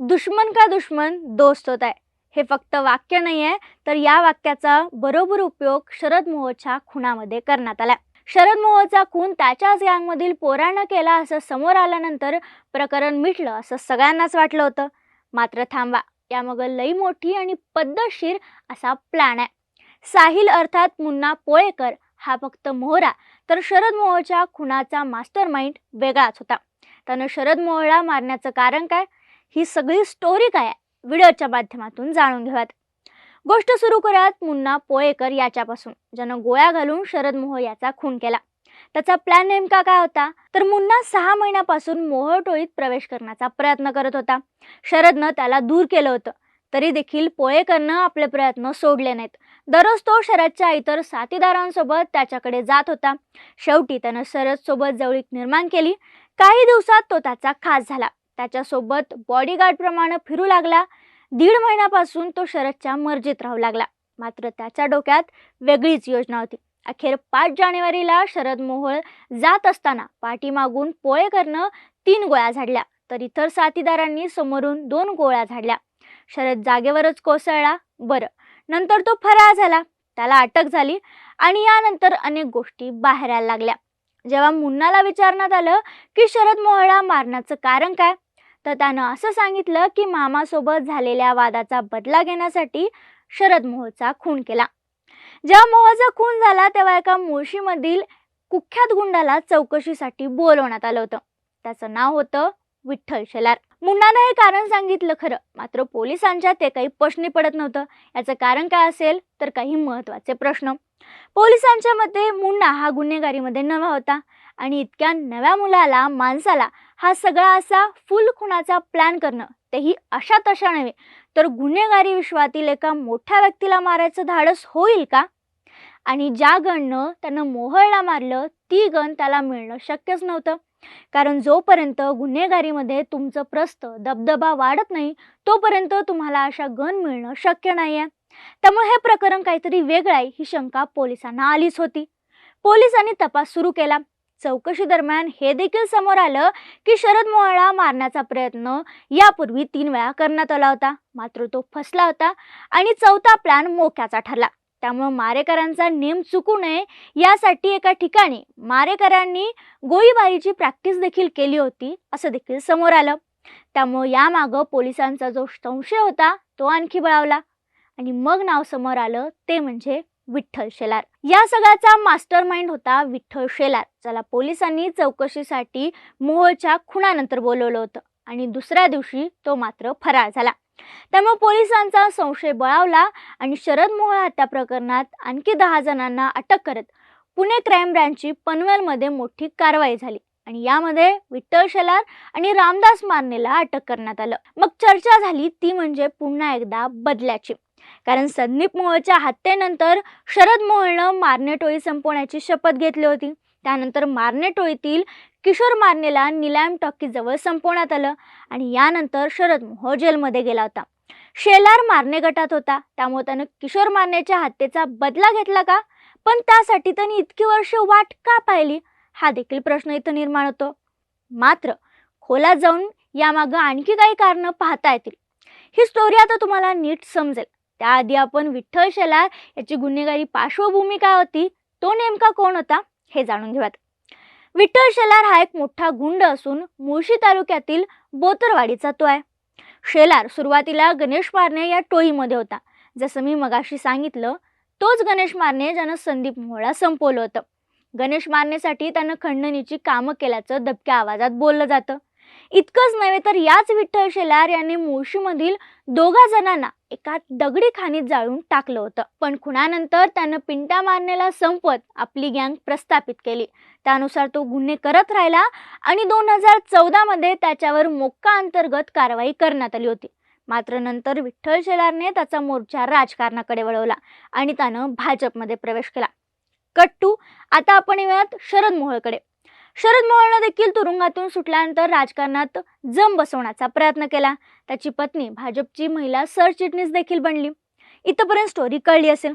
दुश्मन का दुश्मन दोस्त होत आहे. हे फक्त वाक्य नाही आहे तर या वाक्याचा बरोबर उपयोग शरद मोहोळच्या खुनामध्ये करण्यात आला शरद मोहोळचा खून त्याच्याच गँगमधील पोरानं केला असं समोर आल्यानंतर प्रकरण मिटलं असं सगळ्यांनाच वाटलं होतं. मात्र थांबा यामग लई मोठी आणि पद्धतशीर असा प्लॅन आहे. साहिल अर्थात मुन्ना पोळेकर हा फक्त मोहरा तर शरद मोहोळच्या खुनाचा मास्टर माइंड वेगळाच होता. त्यानं शरद मोहळा मारण्याचं कारण काय? ही सगळी स्टोरी काय आहे? व्हिडिओच्या माध्यमातून जाणून घेऊयात. गोष्ट सुरू करूयात मुन्ना पोळेकर याच्यापासून ज्यानं गोळ्या घालून शरद मोहोळ याचा खून केला. त्याचा प्लॅन नेमका काय होता? तर मुन्ना सहा महिन्यापासून मोहटोळीत प्रवेश करण्याचा प्रयत्न करत होता. शरदनं त्याला दूर केलं होतं. तरी देखील पोळेकरनं आपले प्रयत्न सोडले नाहीत. दररोज तो शरदच्या इतर साथीदारांसोबत त्याच्याकडे जात होता. शेवटी त्यानं शरदसोबत जवळीक निर्माण केली. काही दिवसात तो त्याचा खास झाला. त्याच्यासोबत बॉडीगार्डप्रमाणे फिरू लागला. दीड महिन्यापासून तो शरदच्या मर्जीत राहू लागला. मात्र त्याच्या डोक्यात वेगळीच योजना होती. अखेर पाच जानेवारीला शरद मोहोळ जात असताना पाठीमागून पोळे करणं तीन गोळ्या झाडल्या. तर इतर साथीदारांनी समोरून दोन गोळ्या झाडल्या. शरद जागेवरच कोसळला. बरं. नंतर तो फरार झाला. त्याला अटक झाली आणि यानंतर अनेक गोष्टी बाहेर यायला लागल्या. जेव्हा मुन्नाला विचारण्यात आलं की शरद मोहळा मारण्याचं कारण काय? तर त्यानं असं सांगितलं की मामासोबत झालेल्या वादाचा बदला घेण्यासाठी शरद मोहचा खून केला. जेव्हा मोहचा खून झाला तेव्हा एका मुळशीमधील कुख्यात गुंडाला चौकशीसाठी बोलवण्यात आलं होतं. त्याचं नाव होतं विठ्ठल शेलार. मुन्नानं हे कारण सांगितलं खरं मात्र पोलिसांच्या ते काही प्रश्नी पडत नव्हतं. याचं कारण काय असेल तर काही महत्त्वाचे प्रश्न. पोलिसांच्या मते मुन्ना हा गुन्हेगारीमध्ये नवा होता आणि इतक्या नव्या मुलाला माणसाला हा सगळा असा फुल खुनाचा प्लॅन करणं. तेही अशा तशा नव्हे. तर गुन्हेगारी विश्वातील एका मोठ्या व्यक्तीला मारायचं धाडस होईल का? आणि ज्या गणनं त्यानं मोहळला मारलं ती गण त्याला मिळणं शक्यच नव्हतं. कारण जोपर्यंत गुन्हेगारीमध्ये तुमचं प्रस्त दबदबा वाढत नाही तोपर्यंत तुम्हाला अशा गण मिळणं शक्य नाही आहे त्यामुळे हे प्रकरण काहीतरी वेगळं आहे ही शंका पोलिसांना आलीच होती. पोलिसांनी तपास सुरू केला. चौकशी दरम्यान हे देखील समोर आलं की शरद मोहळा मारण्याचा प्रयत्न यापूर्वी तीन वेळा करण्यात आला होता. मात्र तो फसला होता आणि चौथा प्लॅन मोक्याचा ठरला. त्यामुळे मारेकरांचा नेम चुकू नये यासाठी एका ठिकाणी मारेकरांनी गोळीबारीची प्रॅक्टिस देखील केली होती असं देखील समोर आलं. त्यामुळे यामागं पोलिसांचा जो संशय होता तो आणखी बळावला. आणि मग नाव समोर आलं ते म्हणजे विठ्ठल शेलार. या सगळ्याचा मास्टर माइंड होता विठ्ठल शेलार. ज्याला पोलिसांनी चौकशीसाठी मोहोळच्या खुणानंतर बोलवलं होतं आणि दुसऱ्या दिवशी तो मात्र फरार झाला. त्यामुळे पोलिसांचा संशय बळावला आणि शरद मोहोळ हत्या प्रकरणात आणखी दहा जणांना अटक करत पुणे क्राईम ब्रँचची पनवेलमध्ये मोठी कारवाई झाली आणि यामध्ये विठ्ठल शेलार आणि रामदास मारनेला अटक करण्यात आलं. मग चर्चा झाली ती म्हणजे पुन्हा एकदा बदल्याची. कारण संदीप मोहोळच्या हत्येनंतर शरद मोहोळनं मारणे टोळी संपवण्याची शपथ घेतली होती. त्यानंतर मारणे टोळीतील किशोर मारनेला निलाम टॉकीजवळ संपवण्यात आलं आणि यानंतर शरद मोहोळ जेलमध्ये गेला होता. शेलार मारणे गटात होता. त्यामुळे त्यानं किशोर मारण्याच्या हत्येचा बदला घेतला का? पण त्यासाठी त्यांनी इतकी वर्ष वाट का पाहिली? हा देखील प्रश्न इथं निर्माण होतो. मात्र खोलात जाऊन यामागं आणखी काही कारणं पाहता येतील. ही स्टोरी आता तुम्हाला नीट समजेल. त्याआधी आपण विठ्ठल शेलार याची गुन्हेगारी पार्श्वभूमी काय होती? तो नेमका कोण होता? हे जाणून घेऊयात. विठ्ठल शेलार हा एक मोठा गुंड असून मुळशी तालुक्यातील बोतरवाडीचा तो आहे. शेलार सुरुवातीला गणेश मारणे या टोळीमध्ये होता. जसं मी मगाशी सांगितलं तोच गणेश मारणे ज्यानं संदीप मोहळा संपवलं होतं. गणेश मारण्यासाठी त्यानं खंडणीची कामं केल्याचं दबक्या आवाजात बोललं जातं. इतकंच नव्हे तर याच विठ्ठल शेलार यांनी मुळशीमधील दोघा जणांना एका दगडी खाणीत जाळून टाकलं होतं. पण खुनानंतर त्यानं पिंटा मारण्याला संपवत आपली गँग प्रस्थापित केली. त्यानुसार तो गुन्हे करत राहिला आणि दोन हजार चौदामध्ये त्याच्यावर मोक्का अंतर्गत कारवाई करण्यात आली होती. मात्र नंतर विठ्ठल शेलारने त्याचा मोर्चा राजकारणाकडे वळवला आणि त्यानं भाजपमध्ये प्रवेश केला. कट्टू आता आपण येऊयात शरद मोहोळकडे. शरद मोहोळनं देखील तुरुंगातून सुटल्यानंतर राजकारणात जम बसवण्याचा प्रयत्न केला. त्याची पत्नी भाजपची महिला सरचिटणीस देखील बनली. इथंपर्यंत स्टोरी कळली असेल.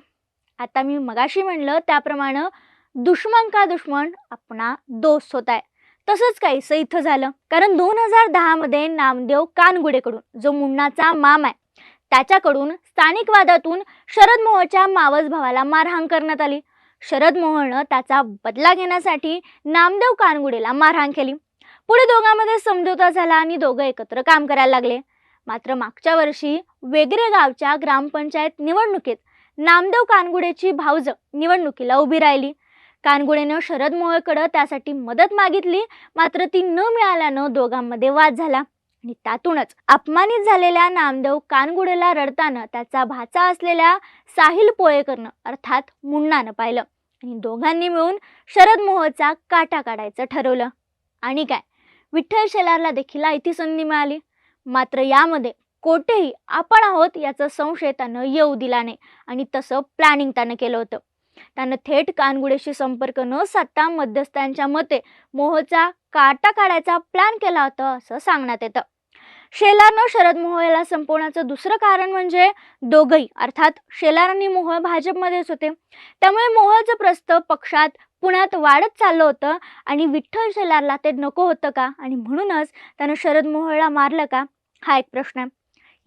आता मी मगाशी म्हणलं त्याप्रमाणे दुश्मन का दुश्मन आपणा दोस्त होत आहे तसंच काहीसं इथं झालं. कारण दोन हजार दहामध्ये नामदेव कानगुडेकडून जो मुन्नाचा माम आहे त्याच्याकडून स्थानिक वादातून शरद मोहोळच्या मावस भावाला मारहाण करण्यात आली. शरद मोहनं त्याचा बदला घेण्यासाठी नामदेव कानगुडेला मारहाण केली. पुढे दोघांमध्ये समझोता झाला आणि दोघं एकत्र काम करायला लागले. मात्र मागच्या वर्षी वेगरे गावच्या ग्रामपंचायत निवडणुकीत नामदेव कानगुडेची भावज निवडणुकीला उभी राहिली. कानगुडेनं शरद मोहेकडं त्यासाठी मदत मागितली मात्र ती न मिळाल्यानं दोघांमध्ये वाद झाला. आणि त्यातूनच अपमानित झालेल्या नामदेव कानगुडेला रडताना त्याचा भाचा असलेल्या साहिल पोळेकरनं अर्थात मुन्नानं पाहिलं. आणि दोघांनी मिळून शरद मोहचा काटा काढायचं ठरवलं. आणि काय? विठ्ठल शेलारला देखील आयती संधी मिळाली. मात्र यामध्ये कोठेही आपण आहोत याचा संशय त्यानं येऊ दिला नाही. आणि तसं प्लॅनिंग त्यानं केलं होतं. त्यानं थेट कानगुडेशी संपर्क न साधता मध्यस्थांच्या मते मोहचा काटा काढायचा प्लॅन केला होता असं सांगण्यात येतं. शेलारनं शरद मोहोळ याला संपवण्याचं दुसरं कारण म्हणजे दोघंही अर्थात शेलार आणि मोहोळ भाजपमध्येच होते. त्यामुळे मोहोळचं प्रस्त पक्षात पुण्यात वाढत चाललं होतं आणि विठ्ठल शेलारला ते नको होतं का? आणि म्हणूनच त्यानं शरद मोहोळला मारलं का? हा एक प्रश्न आहे.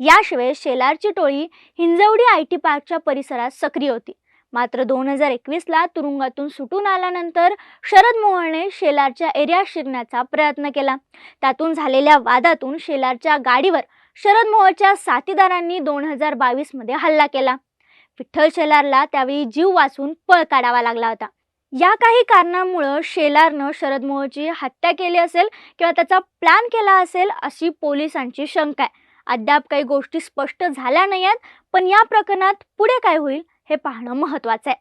याशिवाय शेलारची टोळी हिंजवडी आय टी पार्कच्या परिसरात सक्रिय होती. मात्र दोन हजार एकवीसला तुरुंगातून सुटून आल्यानंतर शरद मोहोळने शेलारच्या एरियात शिरण्याचा प्रयत्न केला. त्यातून झालेल्या वादातून शेलारच्या गाडीवर शरद मोहोळच्या साथीदारांनी दोन हजार बावीसमध्ये हल्ला केला. विठ्ठल शेलारला त्यावेळी जीव वाचून पळ काढावा लागला होता. या काही कारणामुळं शेलारनं शरद मोहोळची हत्या केली असेल किंवा त्याचा प्लॅन केला असेल अशी पोलिसांची शंका आहे. अद्याप काही गोष्टी स्पष्ट झाल्या नाही आहेत पण या प्रकरणात पुढे काय होईल? हे पाहणं महत्त्वाचं आहे.